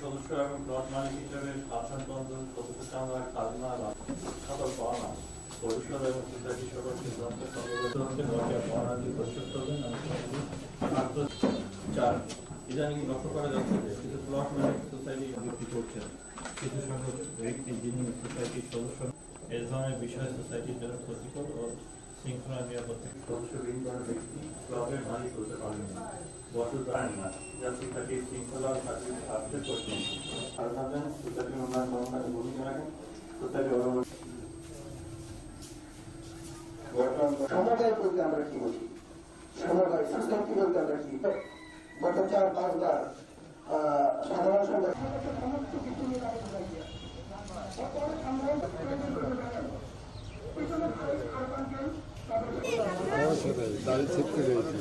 সদস্য এবং প্লট মালিক হিসেবে শাসনতন্ত্র সদস্য আমরা খাজনা সকল পাওনা পরিষদ এবং সোসাইটি সকল সিদ্ধান্ত মাত্র চার, ইদানিং লক্ষ্য করা যাচ্ছে যে কিছু প্লট মালিক সোসাইটি বিক্রি করছেন, কিছু সংখ্যক ব্যক্তি যিনি সোসাইটির সদস্য, এই ধরনের বিষয় সোসাইটির জন্য ক্ষতিকর ও শৃঙ্খলা নিরাপত্তা সদস্যবৃন্দ ব্যক্তি ক্লাবের মালিক হতে পারবেন না। বছর পারেন না যা সোসাইটির শৃঙ্খলা সার্ভিস সাহায্য করছেন আর ভাবেন সোসাইটির উন্নয়ন কর্মকাণ্ডে ভূমিকা রাখেন সোসাইটি অগ্রগতি বলতে আমরা কি বুঝি সমবায় সোসাইটি বলতে আমরা কি? গত চার পাঁচবার সাধারণ সভা সমস্ত কিছু নিয়ে আলোচনা হয়েছে। তারপরে আমরা পিছনে আর পাঁচজন তাদের দাড়ি ছিটকে রয়েছে